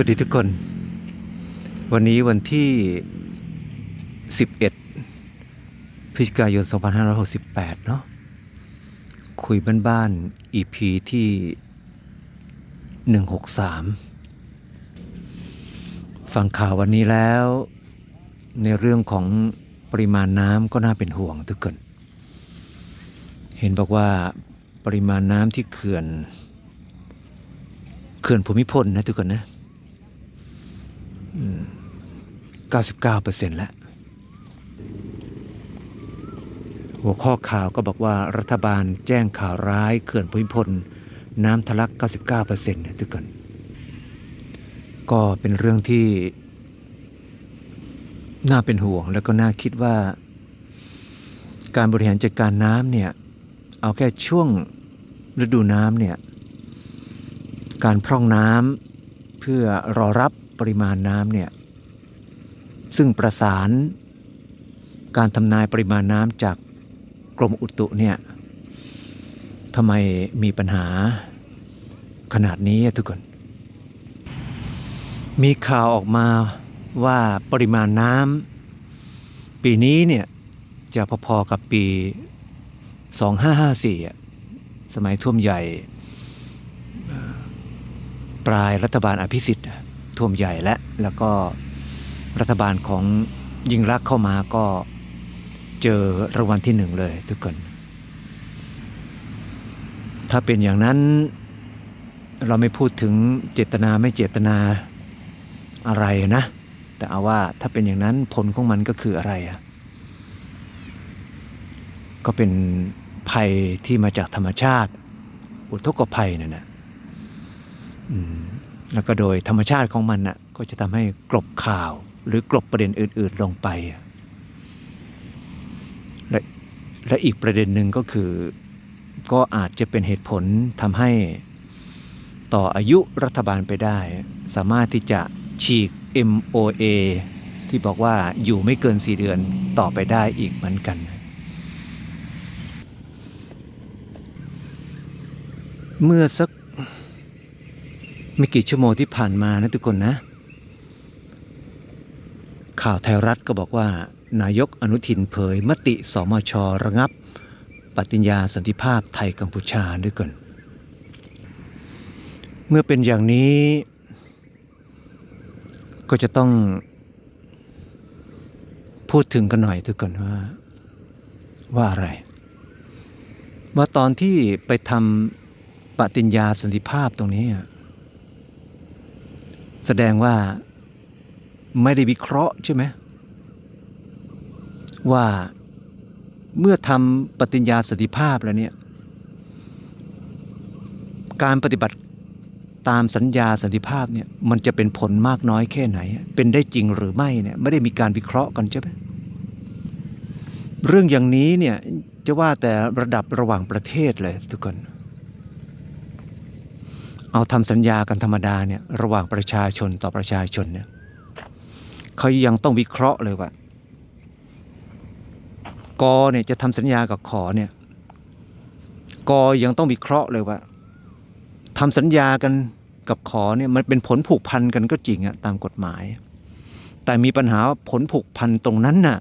สวัสดีทุกคน วันนี้วันที่ 11 พฤศจิกายน 2568 เนาะคุยบ้านๆ EP ที่ 163 ฟังข่าววันนี้แล้ว ในเรื่องของปริมาณน้ำก็น่าเป็นห่วงทุกคน เห็นบอกว่าปริมาณน้ำที่เขื่อนเขื่อนภูมิพลนะทุกคนนะ 99%แล้ว หัวข้อข่าวก็บอกว่ารัฐบาลแจ้งข่าวร้ายเขื่อนภูมิพล น้ำทะลัก 99%นะทุกคนก็เป็นเรื่องที่ น่าเป็นห่วงแล้วก็น่าคิดว่า การบริหารจัดการน้ำเนี่ย เอาแค่ช่วงฤดูน้ำเนี่ย การพร่องน้ำเพื่อรอรับ ปริมาณน้ำเนี่ยซึ่งประสานการทำนายปริมาณน้ำจากกรมอุตุเนี่ยทำไมมีปัญหาขนาดนี้ทุกคน มีข่าวออกมาว่าปริมาณน้ำปีนี้เนี่ยจะพอๆกับปี 2554 สมัยท่วมใหญ่ ปลายรัฐบาลอภิสิทธิ์ ท่วมใหญ่และแล้วก็รัฐบาลของยิ่งรักษณ์เข้ามาก็เจอรางวัลที่หนึ่งเลยทุกคน ถ้าเป็นอย่างนั้นเราไม่พูดถึงเจตนาไม่เจตนาอะไรนะ แต่เอาว่าถ้าเป็นอย่างนั้นผลของมันก็คืออะไรอะก็เป็นภัยที่มาจากธรรมชาติ อุทกภัยนั่นนะอืม แล้วก็โดยธรรมชาติของมันน่ะก็จะทำให้กลบข่าวหรือกลบประเด็นอื่น ๆลงไป และและอีกประเด็นหนึ่งก็คือ ก็อาจจะเป็นเหตุผลทำให้ต่ออายุรัฐบาลไปได้ สามารถที่จะฉีก MOA ที่บอกว่าอยู่ไม่เกิน 4 เดือนต่อไปได้อีกเหมือนกัน เมื่อสัก ไม่กี่ชั่วโมงที่ผ่านมานะทุกคนนะ ข่าวไทยรัฐก็บอกว่า นายกอนุทินเผยมติสมชระงับ ปฏิญญาสันติภาพไทยกัมพูชาด้วยกัน เมื่อเป็นอย่างนี้ ก็จะต้องพูดถึงกันหน่อยทุกคนว่า ว่าอะไร ว่าตอนที่ไปทำปฏิญญาสันติภาพตรงนี้ แสดงว่าไม่ได้วิเคราะห์ใช่ไหมว่าเมื่อทำปฏิญญาสติภาพแล้วเนี่ย การปฏิบัติตามสัญญาสันติภาพเนี่ยมันจะเป็นผลมากน้อยแค่ไหน เป็นได้จริงหรือไม่เนี่ยไม่ได้มีการวิเคราะห์กันใช่ไหมเรื่องอย่างนี้เนี่ยจะว่าแต่ระดับระหว่างประเทศเลยทุกคน เอาทำสัญญากันธรรมดาเนี่ยระหว่างประชาชนต่อประชาชนเนี่ยเขายังต้องวิเคราะห์เลยว่ากอเนี่ยจะทำสัญญากับขอเนี่ยกอยังต้องวิเคราะห์เลยว่าทำสัญญากันกับขอเนี่ยมันเป็นผลผูกพันกันก็จริงอะตามกฎหมาย แต่มีปัญหาว่าผลผูกพันตรงนั้นน่ะ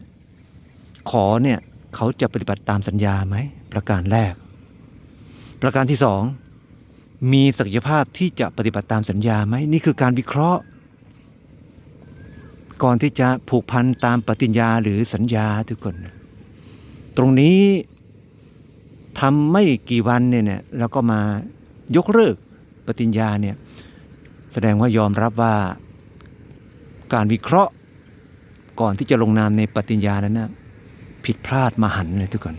ขอเนี่ยเขาจะปฏิบัติตามสัญญาไหมประการแรก ประการที่สอง มีศักยภาพที่จะปฏิบัติตามสัญญาไหมนี่คือการวิเคราะห์ ก่อนที่จะผูกพันตามปฏิญญาหรือสัญญาทุกคน ตรงนี้ทำไม่กี่วันเนี่ยเนี่ยแล้วก็มายกเลิกปฏิญญาเนี่ยแสดงว่ายอมรับว่าการวิเคราะห์ก่อนที่จะลงนามในปฏิญญานั้นนะผิดพลาดมหันเลยทุกคน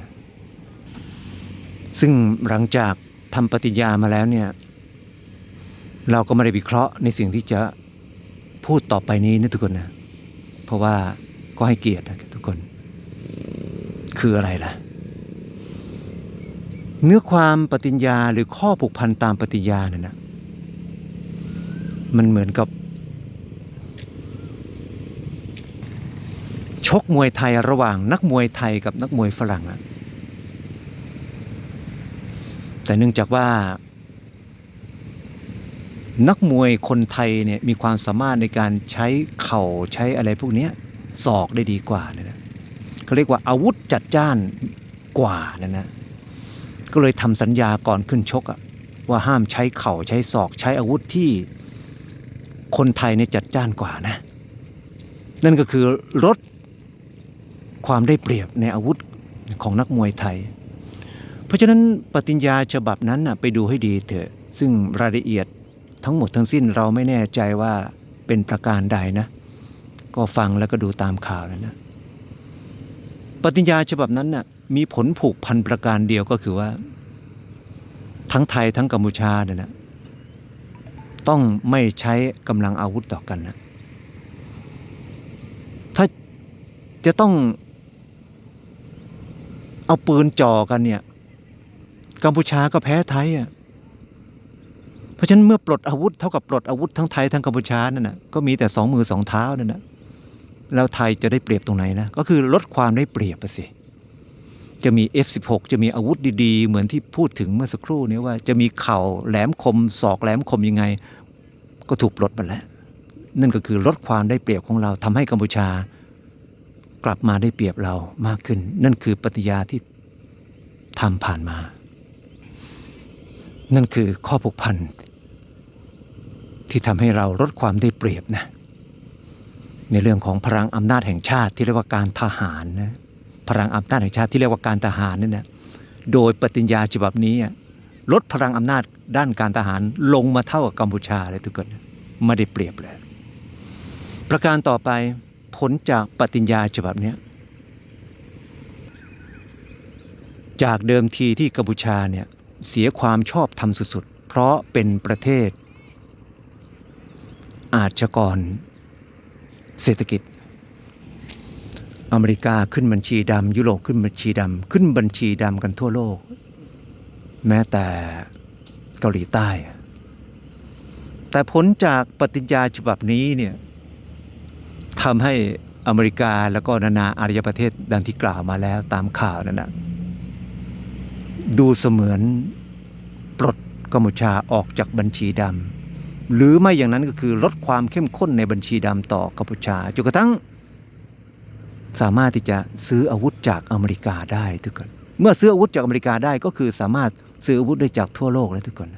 ซึ่งหลังจาก ทำปฏิญญามาแล้วเนี่ย เราก็ไม่ได้วิเคราะห์ในสิ่งที่จะพูดต่อไปนี้นะทุกคนนะ เพราะว่าก็ให้เกียรตินะทุกคน คืออะไรล่ะ เนื้อความปฏิญญาหรือข้อผูกพันตามปฏิญญาเนี่ยนะ มันเหมือนกับ ชกมวยไทยระหว่างนักมวยไทยกับนักมวยฝรั่งอะ แต่เนื่องจากว่า นักมวยคนไทยเนี่ยมีความสามารถในการใช้เข่าใช้อะไรพวกนี้ศอกได้ดีกว่านะนะเขาเรียกว่าอาวุธจัดจ้านกว่านะนะก็เลยทำสัญญาก่อนขึ้นชกอะว่าห้ามใช้เข่าใช้ศอกใช้อาวุธที่คนไทยเนี่ยจัดจ้านกว่านะ นั่นก็คือลดความได้เปรียบในอาวุธของนักมวยไทย เพราะฉะนั้นปฏิญญาฉบับนั้นน่ะไปดูให้ดีเถอะ ซึ่งรายละเอียดทั้งหมดทั้งสิ้นเราไม่แน่ใจว่าเป็นประการใดนะ ก็ฟังแล้วก็ดูตามข่าวแล้วนะ ปฏิญญาฉบับนั้นน่ะมีผลผูกพันประการเดียวก็คือว่า ทั้งไทยทั้งกัมพูชาเนี่ยนะต้องไม่ใช้กำลังอาวุธต่อกันนะถ้าจะต้องเอาปืนจ่อกันเนี่ย กัมพูชาก็แพ้ไทยอะเพราะฉะนั้นเมื่อปลดอาวุธเท่ากับปลดอาวุธทั้งไทยทั้งกัมพูชานั่นนะก็มีแต่สองมือสองเท้านั่นนะแล้วไทยจะได้เปรียบตรงไหนนะก็คือลดความได้เปรียบไปสิจะมี F16 จะมีอาวุธดีๆ เหมือนที่พูดถึงเมื่อสักครู่นี้ว่าจะมีเข่าแหลมคมศอกแหลมคมยังไง ก็ถูกปลดไปแล้ว นั่นก็คือลดความได้เปรียบของเราทำให้กัมพูชากลับมาได้เปรียบเรามากขึ้น นั่นคือปฏิญาที่ทำผ่านมา นั่นคือข้อผูกพันที่ทำให้เราลดความได้เปรียบนะในเรื่องของพลังอำนาจแห่งชาติที่เรียกว่าการทหารนะพลังอำนาจแห่งชาติที่เรียกว่าการทหารนี่นะโดยปฏิญญาฉบับนี้ลดพลังอำนาจด้านการทหารลงมาเท่ากับกัมพูชาเลยทุกคนไม่ได้เปรียบเลย ประการต่อไปผลจากปฏิญญาฉบับนี้จากเดิมทีที่กัมพูชาเนี่ย เสียความชอบธรรมสุดๆ เพราะเป็นประเทศ อาชญากร เศรษฐกิจ อเมริกาขึ้นบัญชีดำยุโรปขึ้นบัญชีดำขึ้นบัญชีดำกันทั่วโลก แม้แต่เกาหลีใต้ แต่ผลจากปฏิญญาฉบับนี้เนี่ยทำให้อเมริกาแล้วก็นานาอารยประเทศดังที่กล่าวมาแล้วตามข่าวนั่นแนะ ดูเสมือนปลดกัมพูชาออกจากบัญชีดำหรือไม่อย่างนั้นก็คือลดความเข้มข้นในบัญชีดำต่อกัมพูชาจนกระทั่งสามารถที่จะซื้ออาวุธจากอเมริกาได้ทุกคน เมื่อซื้ออาวุธจากอเมริกาได้ก็คือสามารถซื้ออาวุธได้จากทั่วโลกแล้วทุกคน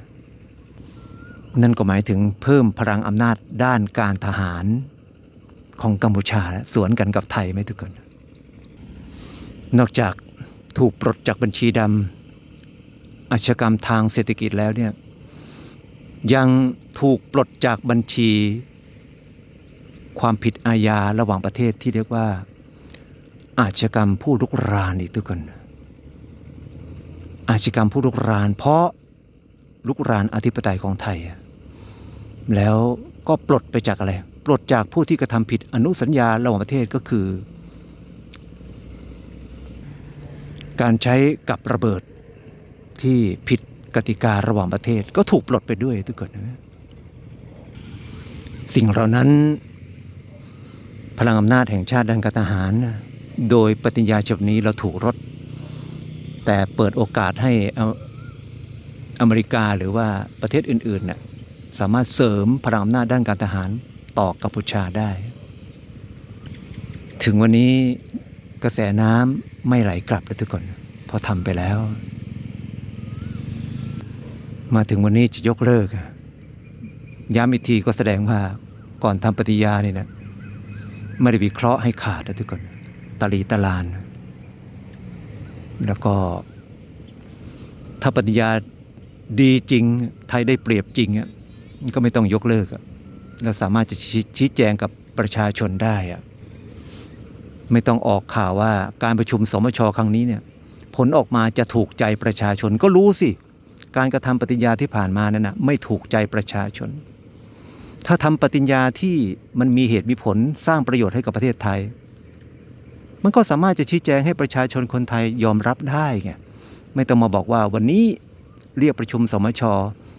นั่นก็หมายถึงเพิ่มพลังอำนาจด้านการทหารของกัมพูชาสวนกันกับไทยไหมทุกคน นอกจากถูกปลดจากบัญชีดำ อาชกรรมทางเศรษฐกิจแล้วเนี่ยยังถูกปลดจากบัญชี ความผิดอาญาระหว่างประเทศที่เรียกว่า อาชกรรมผู้ลุกรานอีกทุกคนอาชกรรมผู้ลุกราน เพราะลุกรานอธิปไตยของไทย แล้วก็ปลดไปจากอะไร ปลดจากผู้ที่กระทำผิดอนุสัญญาระหว่างประเทศก็คือ การใช้กับระเบิด ที่ผิดกติการะหว่างประเทศ ก็ถูกปลดไปด้วยทุกคนนะสิ่งเหล่านั้น พลังอำนาจแห่งชาติด้านการทหาร โดยปฏิญญาฉบับนี้เราถูกลดแต่เปิดโอกาสให้ออเมริกาหรือว่าประเทศอื่นๆน่ะสามารถเสริมพลังอำนาจด้านการทหารต่อกัมพูชาได้ ถึงวันนี้กระแสน้ำไม่ไหลกลับเลยทุกคน พอทำไปแล้ว มาถึงวันนี้จะยกเลิกย้ำอีกทีก็แสดงว่าก่อนทำปฏิญาเนี่ยนะไม่ได้วิเคราะห์ให้ขาดนะทุกคนตลีตลาน แล้วก็ถ้าปฏิญาดีจริงไทยได้เปรียบจริงก็ไม่ต้องยกเลิกเราสามารถจะชี้แจงกับประชาชนได้อะไม่ต้องออกข่าวว่าการประชุมสมชครั้งนี้เนี่ย ผลออกมาจะถูกใจประชาชนก็รู้สิ การกระทำปฏิญญาที่ผ่านมานั้นนะไม่ถูกใจประชาชน ถ้าทำปฏิญญาที่มันมีเหตุมีผลสร้างประโยชน์ให้กับประเทศไทย มันก็สามารถจะชี้แจงให้ประชาชนคนไทยยอมรับได้ไงไม่ต้องมาบอกว่าวันนี้เรียกประชุมสมช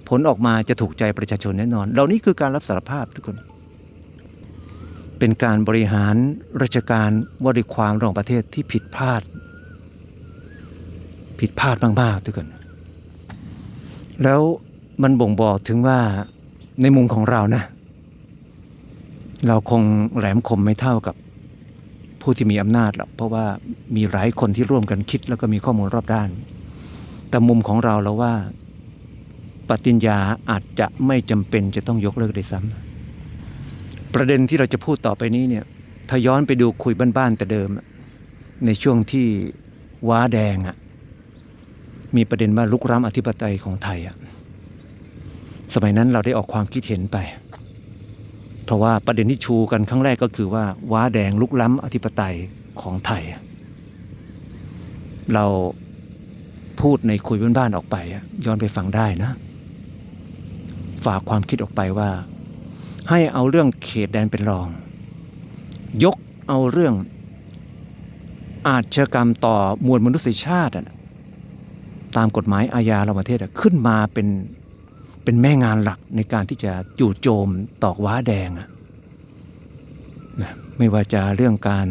ผลออกมาจะถูกใจประชาชนแน่นอน เหล่านี้คือการรับสารภาพทุกคน เป็นการบริหารราชการวาริความระหว่างประเทศที่ผิดพลาด ผิดพลาดมากๆทุกคน แล้วมันบ่งบอกถึงว่าในมุมของเรานะ เราคงแหลมคมไม่เท่ากับผู้ที่มีอำนาจหรอกเพราะว่ามีหลายคนที่ร่วมกันคิด แล้วก็มีข้อมูลรอบด้าน แต่มุมของเราเราว่า ปฏิญญาอาจจะไม่จำเป็นจะต้องยกเลิกเลยซ้ำประเด็นที่เราจะพูดต่อไปนี้เนี่ยถ้าย้อนไปดูคุยบ้านๆแต่เดิม ในช่วงที่ว้าแดงอะ มีประเด็นว่าลุกร้ำอธิปไตยของไทยอะสมัยนั้นเราได้ออกความคิดเห็นไป เพราะว่าประเด็นที่ชูกันครั้งแรกก็คือว่าว้าแดงลุกล้ำอธิปไตยของไทย เราพูดในคุยบ้านๆออกไป ย้อนไปฟังได้นะ ฝากความคิดออกไปว่า ให้เอาเรื่องเขตแดนเป็นรอง ยกเอาเรื่องอาชญากรรมต่อมวลมนุษยชาติอะนะ ตามกฎหมายอาญาเราประเทศอะขึ้นมาเป็นเป็นแม่งานหลักในการที่จะจู่โจมตอกว้าแดงอะนะไม่ว่าจะเรื่องการ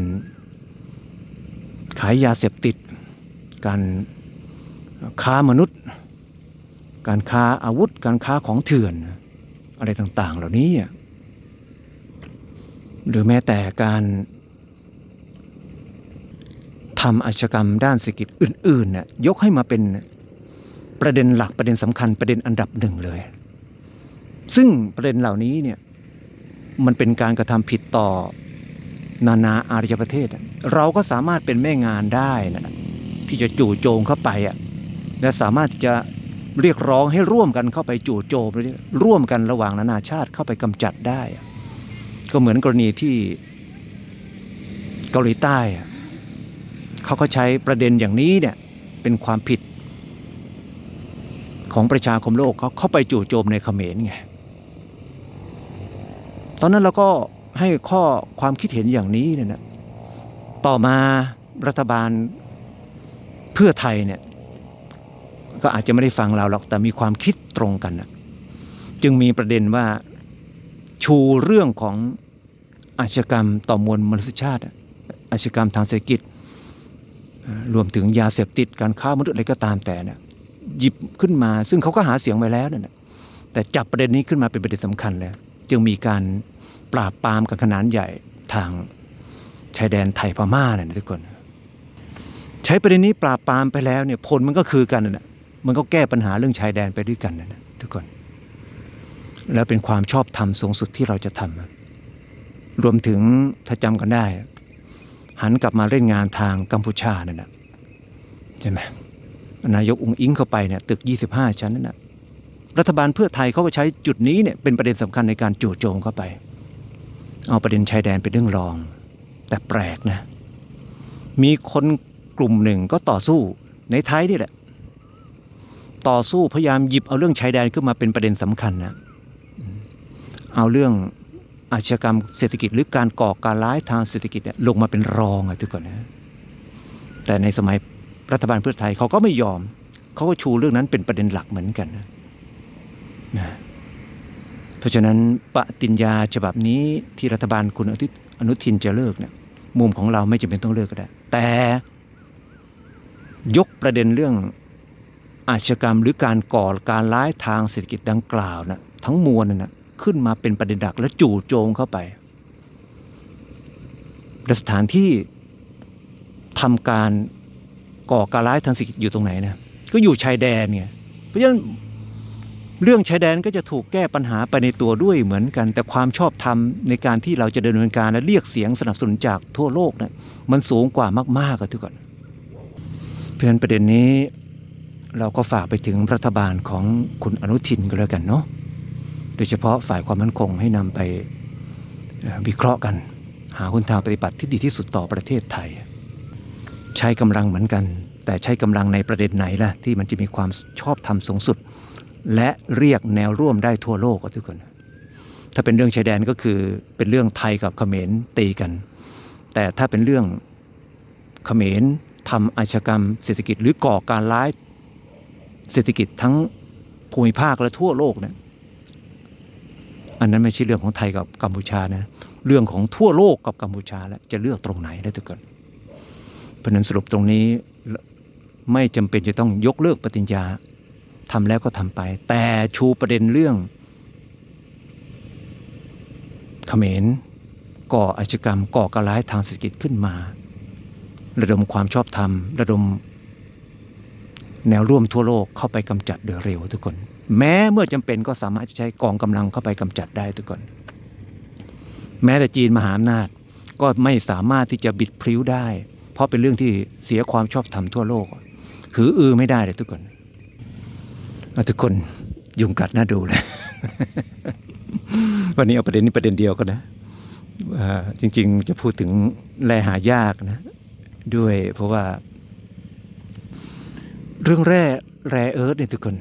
ขายยาเสพติด การค้ามนุษย์ การค้าอาวุธ การค้าของเถื่อน อะไรต่างๆ เหล่านี้อะหรือแม้แต่การทำอาชกรรมด้านเศรษฐกิจอื่นๆน่ะยกให้มาเป็น ประเด็นหลักประเด็นสำคัญประเด็นอันดับหนึ่งเลย ซึ่งประเด็นเหล่านี้เนี่ยมันเป็นการกระทำผิดต่อนานาอารยประเทศ เราก็สามารถเป็นแม่งานได้นะที่จะจู่โจมเข้าไปอะและสามารถจะเรียกร้องให้ร่วมกันเข้าไปจู่โจมร่วมกันระหว่างนานาชาติเข้าไปกำจัดได้ ก็เหมือนกรณีที่เกาหลีใต้อะเขาก็ใช้ประเด็นอย่างนี้เนี่ยเป็นความผิด ของประชาคมโลกเขาเข้าไปจู่โจมในเขมรไง ตอนนั้นเราก็ให้ข้อความคิดเห็นอย่างนี้เนี่ยนะต่อมารัฐบาลเพื่อไทยเนี่ยก็อาจจะไม่ได้ฟังเราหรอกแต่มีความคิดตรงกันนะจึงมีประเด็นว่าชูเรื่องของอาชญากรรมต่อมวลมนุษยชาติ อาชญากรรมทางเศรษฐกิจ รวมถึงยาเสพติดการค้ามนุษย์อะไรก็ตามแต่เนี่ย หยิบขึ้นมา ซึ่งเขาก็หาเสียงไว้แล้วนั่นแหละแต่จับประเด็นนี้ขึ้นมาเป็นประเด็นสำคัญแล้ว จึงมีการปราบปรามกันขนาดใหญ่ทางชายแดนไทยพม่าเนี่ยนะทุกคน ใช้ประเด็นนี้ปราบปรามไปแล้วเนี่ยผลมันก็คือกันนั่นแหละมันก็แก้ปัญหาเรื่องชายแดนไปด้วยกันนั่นนะทุกคน แล้วเป็นความชอบธรรมสูงสุดที่เราจะทำรวมถึงถ้าจำกันได้ หันกลับมาเล่นงานทางกัมพูชานั่นนะใช่ไหม นายกองค์อิงเข้าไปเนี่ยตึก 25 ชั้นนั่นนะรัฐบาลเพื่อไทยเขาก็ใช้จุดนี้เนี่ยเป็นประเด็นสำคัญในการจู่โจมเข้าไป เอาประเด็นชายแดนเป็นเรื่องรอง แต่แปลกนะ มีคนกลุ่มหนึ่งก็ต่อสู้ในไทยนี่แหละ ต่อสู้พยายามหยิบเอาเรื่องชายแดนขึ้นมาเป็นประเด็นสำคัญนะเอาเรื่องอาชญากรรมเศรษฐกิจหรือการก่อการร้ายทางเศรษฐกิจเนี่ยลงมาเป็นรองอะทุกคนนะแต่ในสมัย รัฐบาลเพื่อไทยเขาก็ไม่ยอม เขาก็ชูเรื่องนั้นเป็นประเด็นหลักเหมือนกันนะนะเพราะฉะนั้นปฏิญญาฉบับนี้ที่รัฐบาลคุณอนุทินจะเลิกเนี่ยมุมของเราไม่จำเป็นต้องเลิกก็ได้ แต่ยกประเด็นเรื่องอาชญากรรมหรือการก่อการร้ายทางเศรษฐกิจดังกล่าวนะทั้งมวลนะนะขึ้นมาเป็นประเด็นหลักและจู่โจมเข้าไปและสถานที่ทำการ ก่อการร้ายทางเศรษฐกิจอยู่ตรงไหนนะก็อยู่ชายแดนไงเพราะฉะนั้นเรื่องชายแดนก็จะถูกแก้ปัญหาไปในตัวด้วยเหมือนกัน แต่ความชอบธรรมในการที่เราจะดำเนินการและเรียกเสียงสนับสนุนจากทั่วโลกนะมันสูงกว่ามากๆกันทุกคนเพราะฉะนั้นประเด็นนี้เราก็ฝากไปถึงรัฐบาลของคุณอนุทินก็แล้วกันเนาะโดยเฉพาะฝ่ายความมั่นคงให้นำไปวิเคราะห์กัน หาหนทางปฏิบัติที่ดีที่สุดต่อประเทศไทย ใช้กำลังเหมือนกัน แต่ใช้กำลังในประเด็นไหนล่ะที่มันจะมีความชอบธรรมสูงสุด และเรียกแนวร่วมได้ทั่วโลกทุกคนถ้าเป็นเรื่องชายแดนก็คือเป็นเรื่องไทยกับเขมรตีกัน แต่ถ้าเป็นเรื่องเขมรทำอาชญากรรมเศรษฐกิจหรือก่อการร้ายเศรษฐกิจทั้งภูมิภาคและทั่วโลกเนี่ยอันนั้นไม่ใช่เรื่องของไทยกับกัมพูชานะ เรื่องของทั่วโลกกับกัมพูชาแล้วจะเลือกตรงไหนได้ทุกคน เพราะนั้นสรุปตรงนี้ไม่จำเป็นจะต้องยกเลิกปฏิญญาทำแล้วก็ทำไป แต่ชูประเด็นเรื่องเขมรก่ออาชญากรรมก่อการร้ายทางเศรษฐกิจขึ้นมา ระดมความชอบธรรม ระดม แนวร่วมทั่วโลกเข้าไปกำจัดโดยเร็วทุกคน แม้เมื่อจำเป็นก็สามารถจะใช้กองกำลังเข้าไปกำจัดได้ทุกคน แม้แต่จีนมหาอำนาจก็ไม่สามารถที่จะบิดพลิ้วได้ เพราะเป็นเรื่องที่เสียความชอบธรรมทั่วโลก หืออือไม่ได้เลยทุกคนทุกคนยุงกัดน่าดูเลย วันนี้เอาประเด็นนี้ประเด็นเดียวกันนะจริง ๆ จะพูดถึงแร่หายากนะ ด้วยเพราะว่า เรื่องแร่แร่เอิร์ธเนี่ยทุกคน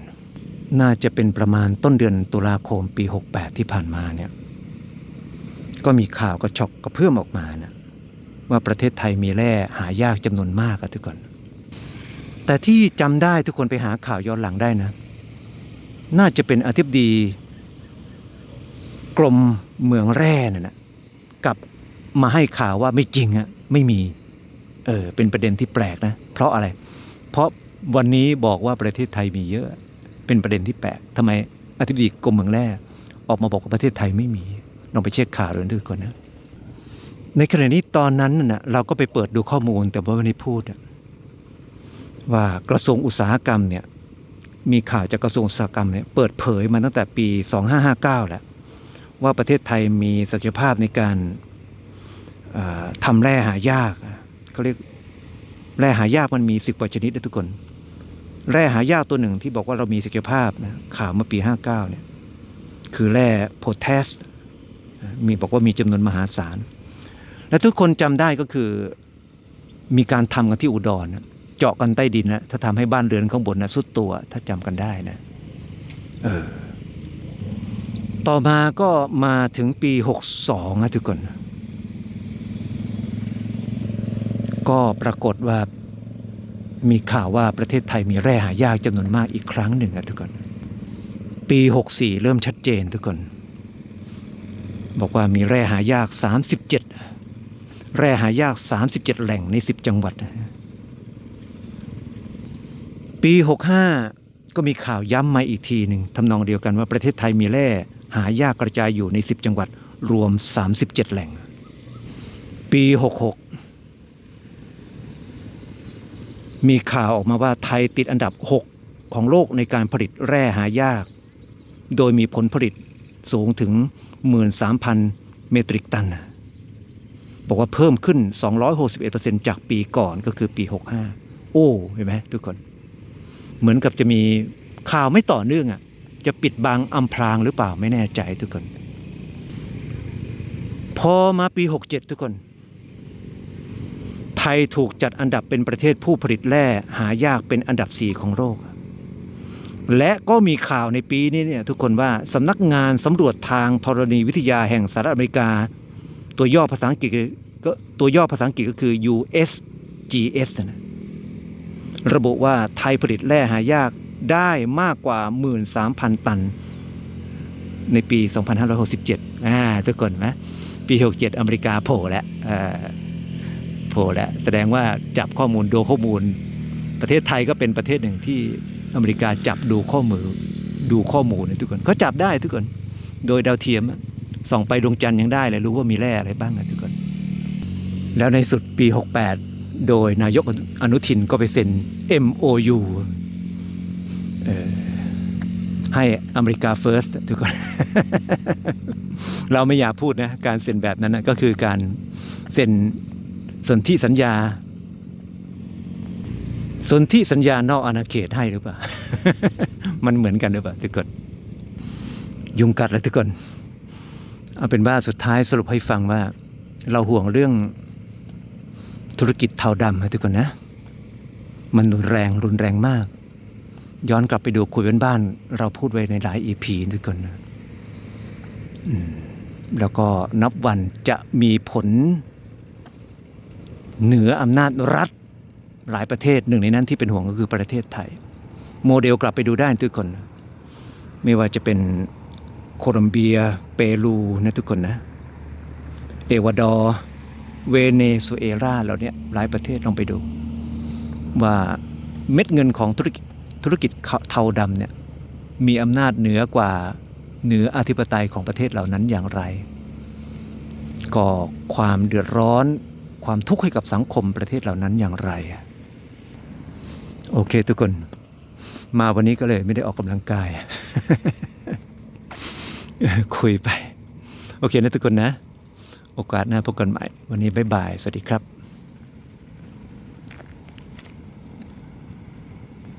น่าจะเป็นประมาณต้นเดือนตุลาคมปี 68 ที่ผ่านมาเนี่ย ก็มีข่าวกระชอกกระเพื่อมออกมานะ ว่าประเทศไทยมีแร่หายากจำนวนมากอะทุกคนแต่ที่จำได้ทุกคนไปหาข่าวย้อนหลังได้นะ น่าจะเป็นอธิบดี กรมเมืองแร่น่ะนะกับมาให้ข่าวว่าไม่จริงอะไม่มี เออเป็นประเด็นที่แปลกนะ เพราะอะไร เพราะวันนี้บอกว่าประเทศไทยมีเยอะ เป็นประเด็นที่แปลกทำไมอธิบดีกรมเมืองแร่ออกมาบอกว่าประเทศไทยไม่มีลองไปเช็คข่าวดูทุกคนนะ ในขณะนี้ตอนนั้นน่ะเราก็ไปเปิดดูข้อมูลแต่ว่าไม่ได้พูด ว่ากระทรวงอุตสาหกรรมเนี่ยมีข่าวจากกระทรวงอุตสาหกรรมเนี่ยเปิดเผยมาตั้งแต่ปี 2559 แล้ว ว่าประเทศไทยมีศักยภาพในการาทำแร่หายากเขาเรียกแร่หายากมันมีสิบกว่าชนิดนะทุกคน แร่หายากตัวหนึ่งที่บอกว่าเรามีศักยภาพนะข่าวเมื่อปี 59 เนี่ยคือแร่โพแทสมีบอกว่ามีจำนวนมหาศาล และทุกคนจำได้ก็คือมีการทำกันที่อุดรนะเจาะกันใต้ดินนะถ้าทำให้บ้านเรือนข้างบนนะสุดตัว ถ้าจำกันได้นะเออต่อมาก็มาถึงปี62นะทุกคน ก็ปรากฏว่ามีข่าวว่าประเทศไทยมีแร่หายากจำนวนมากอีกครั้งหนึ่งนะทุกคน ปี 64 เริ่มชัดเจนทุกคน บอกว่ามีแร่หายาก 37 แร่หายาก 37 แหล่งใน 10 จังหวัด ปี 65 ก็มีข่าวย้ำมาอีกทีหนึ่งทำนองเดียวกันว่าประเทศไทยมีแร่หายากกระจายอยู่ใน 10 จังหวัดรวม 37 แหล่ง ปี 66 มีข่าวออกมาว่าไทยติดอันดับ 6 ของโลกในการผลิตแร่หายาก โดยมีผลผลิตสูงถึง 13,000 เมตริกตันนะ บอกว่าเพิ่มขึ้น 261%จากปีก่อนก็คือปี 65 โอ้เห็นไหมทุกคน เหมือนกับจะมีข่าวไม่ต่อเนื่องอะจะปิดบังอำพรางหรือเปล่าไม่แน่ใจทุกคน พอมาปี 67 ทุกคน ไทยถูกจัดอันดับเป็นประเทศผู้ผลิตแร่หายากเป็นอันดับ 4 ของโลกและก็มีข่าวในปีนี้เนี่ยทุกคนว่าสำนักงานสำรวจทางธรณีวิทยาแห่งสหรัฐอเมริกา ตัวย่อภาษาอังกฤษก็ตัวย่อภาษาอังกฤษก็คือ USGS นะระบุว่าไทยผลิตแร่หายากได้มากกว่า 13,000 ตัน ในปี 2567 อ่าทุกคนไหมปี 67 อเมริกาโผล่แล้วโผล่แล้ว แสดงว่าจับข้อมูลดูข้อมูล ประเทศไทยก็เป็นประเทศหนึ่งที่อเมริกาจับดูข้อมือดูข้อมูลนะทุกคนเขาจับได้ทุกคน โดยดาวเทียมอะ ส่องไปดวงจันทร์ยังได้เลยรู้ว่ามีแร่อะไรบ้างนะทุกคน แล้วในสุดปี 68 โดยนายกอนุทินก็ไปเซ็น MOU ให้อเมริกาเฟิร์สทุกคน เราไม่อยากพูดนะ การเซ็นแบบนั้นนะก็คือการเซ็นสนธิสัญญาสนธิสัญญานอกอาณาเขตให้หรือเปล่า มันเหมือนกันหรือเปล่าทุกคน ยุงกัดแล้วทุกคน เอาเป็นว่าสุดท้ายสรุปให้ฟังว่า เราห่วงเรื่องธุรกิจเทาดำนะทุกคนนะ มันรุนแรงรุนแรงมาก ย้อนกลับไปดูคุยบ้านๆเราพูดไว้ในหลายอีพีทุกคนนะแล้วก็นับวันจะมีผล เหนืออำนาจรัฐหลายประเทศหนึ่งในนั้นที่เป็นห่วงก็คือประเทศไทย โมเดลกลับไปดูได้ทุกคน ไม่ว่าจะเป็น โคลอมเบีย เปรูนะทุกคนนะ เอวาดอร์ เวเนซุเอลาเรานี่ยหลายประเทศลองไปดู ว่าเม็ดเงินของธุรกิจธุรกิจเทาดำเนี่ยมีอำนาจเหนือกว่าเหนืออธิปไตยของประเทศเหล่านั้นอย่างไรก่อความเดือดร้อนความทุกข์ให้กับสังคมประเทศเหล่านั้นอย่างไร โอเคทุกคน มาวันนี้ก็เลยไม่ได้ออกกำลังกาย คุยไป โอเคนะทุกคนนะ โอกาสหน้าพบกันใหม่ วันนี้บ๊ายบาย สวัสดีครับ